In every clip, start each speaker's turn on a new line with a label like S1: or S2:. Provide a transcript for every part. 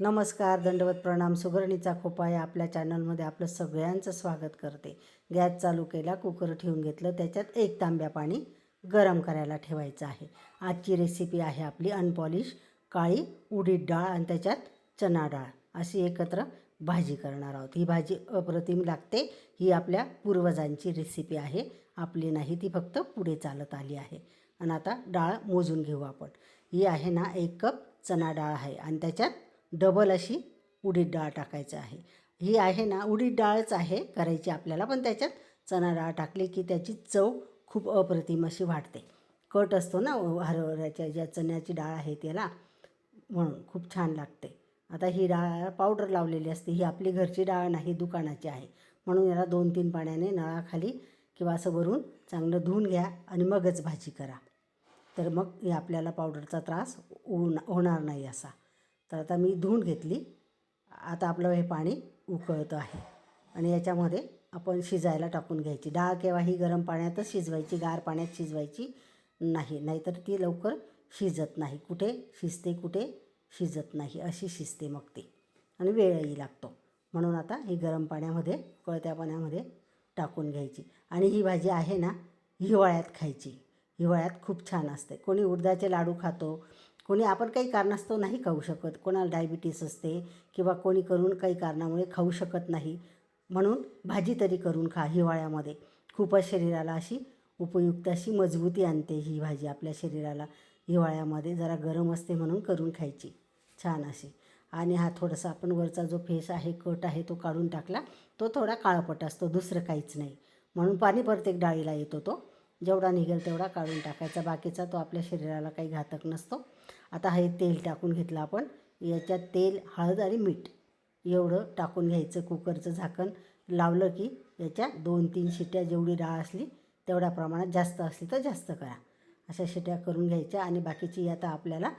S1: नमस्कार दंडवत प्रणाम सुगरणीचा खोपा या आपल्या चॅनलमध्ये आपलं सगळ्यांचं स्वागत करते. गॅस चालू केला कुकर ठेवून घेतलं त्याच्यात एक तांब्या पाणी गरम करायला ठेवायचं आहे. आजची रेसिपी आहे आपली अनपॉलिश काळी उडीद डाळ आणि त्याच्यात चना डाळ. अशी एकत्र भाजी करणार आहोत. ही भाजी अप्रतिम लागते. ही आपल्या पूर्वजांची रेसिपी आहे. आपली नाही ती फक्त पुढे चालत आली आहे. आणि आता डाळ मोजून घेऊ आपण. ही आहे ना एक कप चना डाळ आहे. आणि त्याच्यात डबल अशी उडीद डाळ टाकायचं आहे. ही आहे ना उडीद डाळच आहे करायची आपल्याला पण त्याच्यात चणा डाळ टाकली की त्याची चव खूप अप्रतिम अशी वाढते कट असतो ना हरभऱ्याच्या ज्या चण्याची डाळ आहे त्याला म्हणून खूप छान लागते. आता ही डाळ पावडर लावलेली असते ही आपली घरची डाळ नाही दुकानाची आहे. म्हणून याला दोन तीन पाण्याने नळाखाली किंवा असं भरून चांगलं धुवून घ्या आणि मगच भाजी करा. तर मग हे आपल्याला पावडरचा त्रास होणार नाही असा. तर आता मी धुवून घेतली. आता आपलं हे पाणी उकळतं आहे. आणि याच्यामध्ये आपण शिजायला टाकून घ्यायची. डाळ केव्हाही गरम पाण्यातच शिजवायची गार पाण्यात शिजवायची नाही. नाहीतर ती लवकर शिजत नाही. कुठे शिजते कुठे शिजत नाही. अशी शिजते मग ती. आणि वेळही लागतो. म्हणून आता ही गरम पाण्यामध्ये कळत्या पाण्यामध्ये टाकून घ्यायची. आणि ही भाजी आहे ना हिवाळ्यात खायची. हिवाळ्यात खूप छान असते. कोणी उडदाचे लाडू खातो कोणी आपण काही कारणास्तव नाही खाऊ शकत. कोणाला डायबिटीस असते किंवा कोणी करून काही कारणामुळे खाऊ शकत नाही. म्हणून भाजी तरी करून खा हिवाळ्यामध्ये. खूपच शरीराला अशी उपयुक्त अशी मजबूती आणते ही भाजी आपल्या शरीराला. हिवाळ्यामध्ये जरा गरम असते म्हणून करून खायची. छान अशी. आणि हा थोडासा आपण वरचा जो फेस आहे कट आहे तो काढून टाकला तो थोडा काळपट असतो दुसरं काहीच नाही. म्हणून पाणी प्रत्येक डाळीला येतो तो. जेवढा निघेल तेवढा काढून टाकायचा. बाकीचा तो आपल्या शरीराला काही घातक नसतो. आता हे तेल टाकून घेतलं आपण. याच्यात तेल हळद आणि मीठ एवढं टाकून घ्यायचं. कुकरचं झाकण लावलं की याच्या दोन तीन शिट्या जेवढी डाळ असली तेवढ्या प्रमाणात जास्त असली तर जास्त करा. अशा शिट्या करून घ्यायच्या आणि बाकीची आता आपल्याला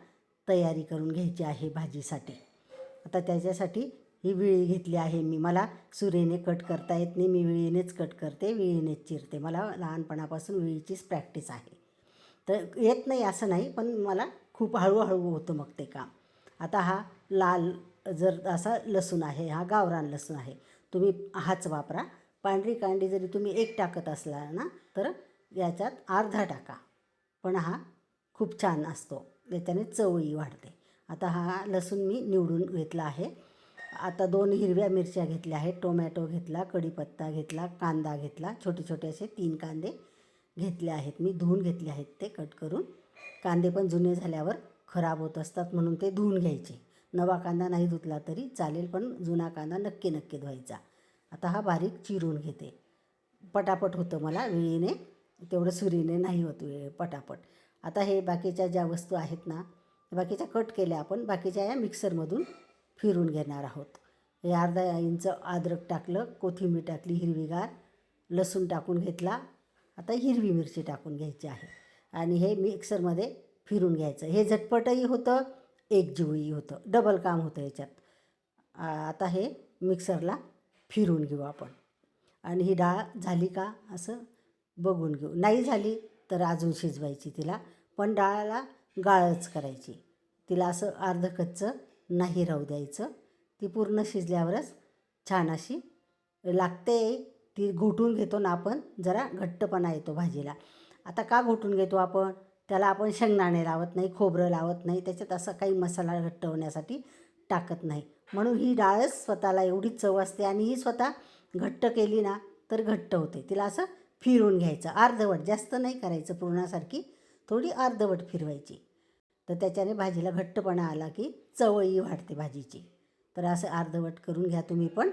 S1: तयारी करून घ्यायची आहे भाजीसाठी. आता त्याच्यासाठी ही विळी घेतली आहे मी. मला सुरेने कट करता येत नाही. मी विळीनेच कट करते. विळीनेच चिरते. मला लहानपणापासून विळीचीच प्रॅक्टिस आहे. तर येत नाही असं नाही पण मला खूप हळूहळू होतं मग ते काम. आता हा लाल जर असा लसूण आहे हा गावरान लसूण आहे तुम्ही हाच वापरा. पांढरी कांडी जरी तुम्ही एक टाकत असला ना तर याच्यात अर्धा टाका. पण हा खूप छान असतो. याच्याने चवळी वाढते. आता हा लसूण मी निवडून घेतला आहे. आता दोन हिरव्या मिरच्या घेतल्या आहेत. टोमॅटो घेतला कढीपत्ता घेतला कांदा घेतला. छोटे छोटे असे तीन कांदे घेतले आहेत. मी धुवून घेतले आहेत ते कट करून. कांदे पण जुने झाल्यावर खराब होत असतात म्हणून ते धुवून घ्यायचे. नवा कांदा नाही धुतला तरी चालेल पण जुना कांदा नक्की नक्की धुवायचा. आता हा बारीक चिरून घेते. पटापट होतं मला वेळीने. तेवढं सुरीने नाही होत वेळ पटापट. आता हे बाकीच्या ज्या वस्तू आहेत ना बाकीच्या कट केल्या आपण बाकीच्या या मिक्सरमधून फिरून घेणार आहोत. हे अर्धा इंच अद्रक टाकलं कोथिंबीर टाकली हिरवीगार लसूण टाकून घेतला. आता हिरवी मिरची टाकून घ्यायची आहे. आणि हे मिक्सरमध्ये फिरून घ्यायचं. हे झटपटही होतं एकजीवही होतं. डबल काम होतं याच्यात. आता हे मिक्सरला फिरून घेऊ आपण. आणि ही डाळ झाली का असं बघून घेऊ. नाही झाली तर अजून शिजवायची तिला. पण डाळाला गाळच करायची. तिला असं अर्ध कच्चं नाही राहू द्यायचं. ती पूर्ण शिजल्यावरच छान अशी लागते. ती घोटून घेतो ना आपण जरा घट्टपणा येतो भाजीला. आता का घोटून घेतो आपण? त्याला आपण शेंगदाणे लावत नाही खोबरं लावत नाही त्याच्यात असं काही मसाला घट्ट होण्यासाठी टाकत नाही. म्हणून ही डाळच स्वतःला एवढी चव असते आणि ही स्वतः घट्ट केली ना तर घट्ट होते. तिला असं फिरून घ्यायचं. अर्धवट जास्त नाही करायचं पूर्णासारखी थोडी अर्धवट फिरवायची. तर त्याच्याने भाजीला घट्टपणा आला की चवळी वाढते भाजीची. तर असं अर्धवट करून घ्या तुम्ही पण.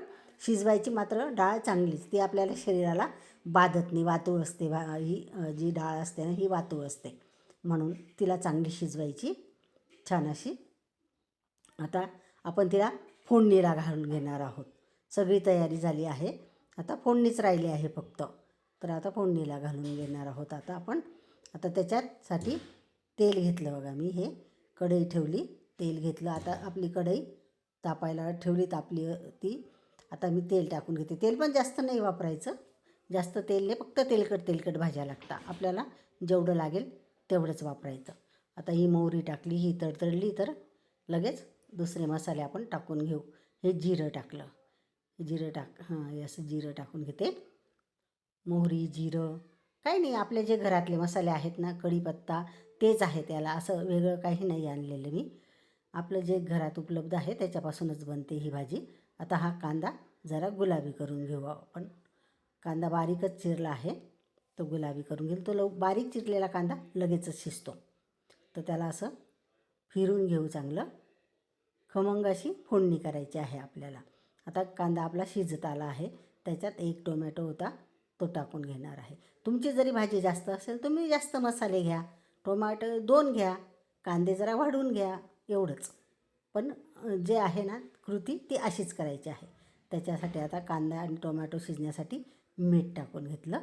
S1: शिजवायची मात्र डाळ चांगलीच. ती आपल्याला शरीराला बाधत नाही वातूळ असते. भा ही जी डाळ असते ना ही वातूळ असते. म्हणून तिला चांगली शिजवायची. छान अशी. आता आपण तिला फोडणीला घालून घेणार आहोत. सगळी तयारी झाली आहे. आता फोडणीच राहिली आहे फक्त. तर आता फोडणीला घालून घेणार आहोत. आता आपण आता त्याच्यासाठी तेल घेतलं बघा मी हे. कढई ठेवली तेल घेतलं. आता आपली कढई तापायला ठेवली तापली ती. आता मी तेल टाकून घेते. तेल पण जास्त नाही वापरायचं. जास्त तेल नाही फक्त तेलकट तेलकट भाज्या लागता आपल्याला जेवढं लागेल तेवढंच वापरायचं. आता ही मोहरी टाकली ही तडतडली तर लगेच दुसरे मसाले आपण टाकून घेऊ. हे जिरं टाकलं. हे जिरं टाक हां हे असं जिरं टाकून घेते. मोहरी जिरं. काही नाही आपले जे घरातले मसाले आहेत ना कढीपत्ता तेच आहे त्याला असं वेगळं काही नाही आणलेलं मी. आपलं जे घरात उपलब्ध आहे त्याच्यापासूनच बनते ही भाजी. आता हा कांदा जरा गुलाबी करून घेऊ आपण. कांदा बारीकच चिरला आहे तो गुलाबी करून घेईल. तो लव बारीक चिरलेला कांदा लगेचच शिजतो. तर त्याला असं फिरून घेऊ चांगलं. खमंग अशी फोडणी करायची आहे आपल्याला. आता कांदा आपला शिजत आला आहे त्याच्यात एक टोमॅटो होता तो टाकून घेणार आहे. तुमची जरी भाजी जास्त असेल तुम्ही जास्त मसाले घ्या. टोमॅटो दोन घ्या कांदे जरा वाढून घ्या एवढंच. पण जे आहे ना कृती ती अशीच करायची आहे. त्याच्यासाठी आता कांदा आणि टोमॅटो शिजण्यासाठी मीठ टाकून घेतलं.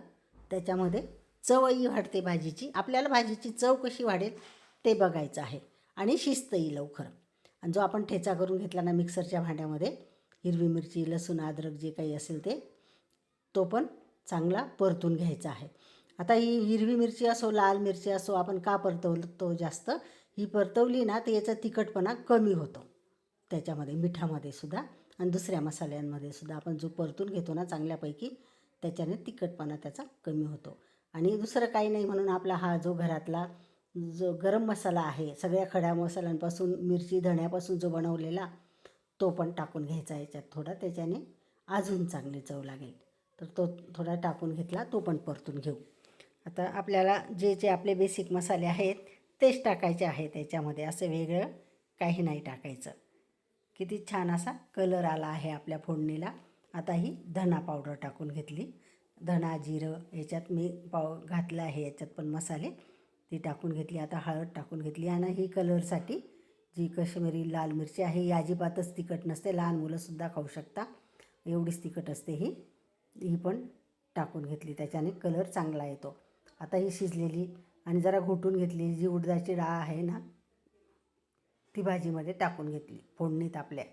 S1: त्याच्यामध्ये चवही वाढते भाजीची. आपल्याला भाजीची चव कशी वाढेल ते बघायचं आहे. आणि शिजतंही लवकर. आणि जो आपण ठेचा करून घेतला ना मिक्सरच्या भांड्यामध्ये हिरवी मिरची लसूण अद्रक जे काही असेल ते तो पण चांगला परतून घ्यायचा आहे. आता ही हिरवी मिरची असो लाल मिरची असो आपण का परतवतो जास्त? ही परतवली ना तर याचा तिखटपणा कमी होतो. त्याच्यामध्ये मिठामध्ये सुद्धा आणि दुसऱ्या मसाल्यांमध्ये सुद्धा आपण जो परतून घेतो ना चांगल्यापैकी त्याच्याने तिखटपणा त्याचा कमी होतो. आणि दुसरं काही नाही म्हणून आपला हा जो घरातला जो गरम मसाला आहे सगळ्या खड्या मसाल्यांपासून मिरची धण्यापासून जो बनवलेला तो पण टाकून घ्यायचा याच्यात थोडा. त्याच्याने अजून चांगली चव लागेल. तर तो थोडा टाकून घेतला तो पण परतून घेऊ. आता आपल्याला जे जे आपले बेसिक मसाले आहेत तेच टाकायचे आहे त्याच्यामध्ये. असं वेगळं काही नाही टाकायचं. किती छान असा कलर आला आहे आपल्या फोडणीला. आता ही धना पावडर टाकून घेतली. धना जिरं याच्यात मी पाव घातलं आहे याच्यात पण मसाले. ती टाकून घेतली. आता हळद टाकून घेतली. आणि ही कलरसाठी जी कश्मीरी लाल मिरची आहे ही अजिबातच तिखट नसते. लहान मुलंसुद्धा खाऊ शकता. एवढीच तिखट असते ही. ही पण टाकून घेतली. त्याच्याने कलर चांगला येतो. आता ही शिजलेली आणि जरा घोटून घेतली. जी उडदाची डाळ आहे ना ती भाजीमध्ये टाकून घेतली. फोडणीत आपल्या.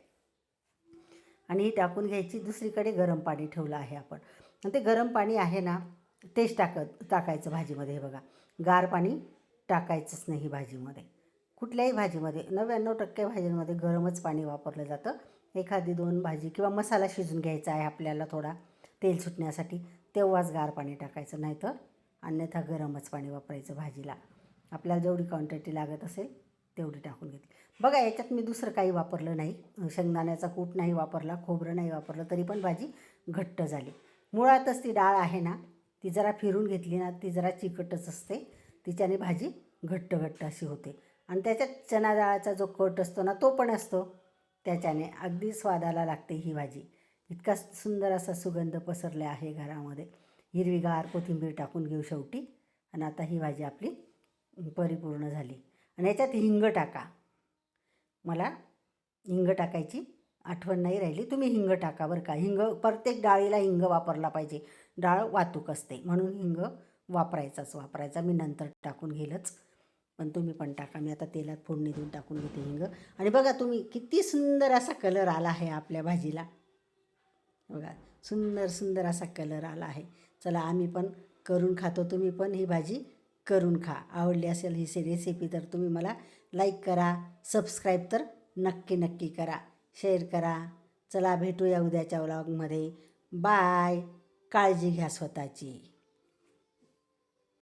S1: आणि ही टाकून घ्यायची. दुसरीकडे गरम पाणी ठेवलं आहे आपण. आणि ते गरम पाणी आहे ना तेच टाकत टाकायचं भाजीमध्ये हे बघा. गार पाणी टाकायचंच नाही भाजीमध्ये. कुठल्याही भाजीमध्ये नव्याण्णव टक्के भाजीमध्ये गरमच पाणी वापरलं जातं. एखादी दोन भाजी किंवा मसाला शिजून घ्यायचा आहे आपल्याला थोडा तेल सुटण्यासाठी तेव्हाच गार पाणी टाकायचं. नाहीतर अन्यथा गरमच पाणी वापरायचं भाजीला. आपल्याला जेवढी क्वांटिटी लागत असेल तेवढी टाकून घेतली. बघा याच्यात मी दुसरं काही वापरलं नाही. शेंगदाण्याचा कूट नाही वापरला खोबरं नाही वापरलं तरी पण भाजी घट्ट झाली. मुळातच ती डाळ आहे ना ती जरा फिरून घेतली ना ती जरा चिकटच असते. तिच्याने भाजी घट्ट घट्ट अशी होते. आणि त्याच्यात चना डाळाचा जो कट असतो ना तो पण असतो. त्याच्याने अगदी स्वादाला लागते ही भाजी. इतका सुंदर असा सुगंध पसरला आहे घरामध्ये. हिरवीगार कोथिंबीर टाकून घेऊ शेवटी. आणि आता ही भाजी आपली परिपूर्ण झाली. आणि याच्यात हिंग टाका. मला हिंग टाकायची आठवण नाही राहिली. तुम्ही हिंग टाका बरं का. हिंग प्रत्येक डाळीला हिंग वापरला पाहिजे. डाळ वाहतूक असते. म्हणून हिंग वापरायचाच वापरायचा. मी नंतर टाकून घेईलच. पण तुम्ही पण टाका. मी आता तेलात फोडणी देऊन टाकून घेते हिंग. आणि बघा तुम्ही किती सुंदर असा कलर आला आहे आपल्या भाजीला. बघा सुंदर सुंदर असा कलर आला आहे. चला आम्ही पण करून खातो तुम्ही पण ही भाजी करून खा. आवडली असेल ही रेसिपी तर तुम्ही मला लाईक करा सबस्क्राईब तर नक्की नक्की करा. शेअर करा. चला भेटूया उद्याच्या व्लॉगमध्ये बाय काळजी घ्या स्वतःची.